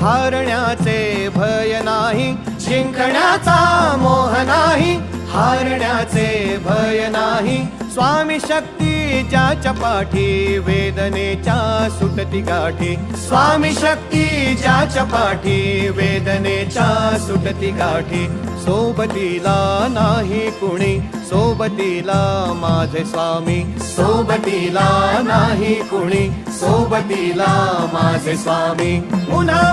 हारण्याचे भय नाही जिंकण्याचा मोह नाही हारण्याचे भय नाही. स्वामी शक्ती ज्याच्या पाठी वेदनेच्या सुटती गाठी. स्वामी शक्ती ज्याच्या पाठी वेदनेच्या सुटती गाठी. सोबतीला नाही कुणी सोबतीला माझे स्वामी. सोबतीला नाही कुणी सोबतीला माझे स्वामी. पुन्हा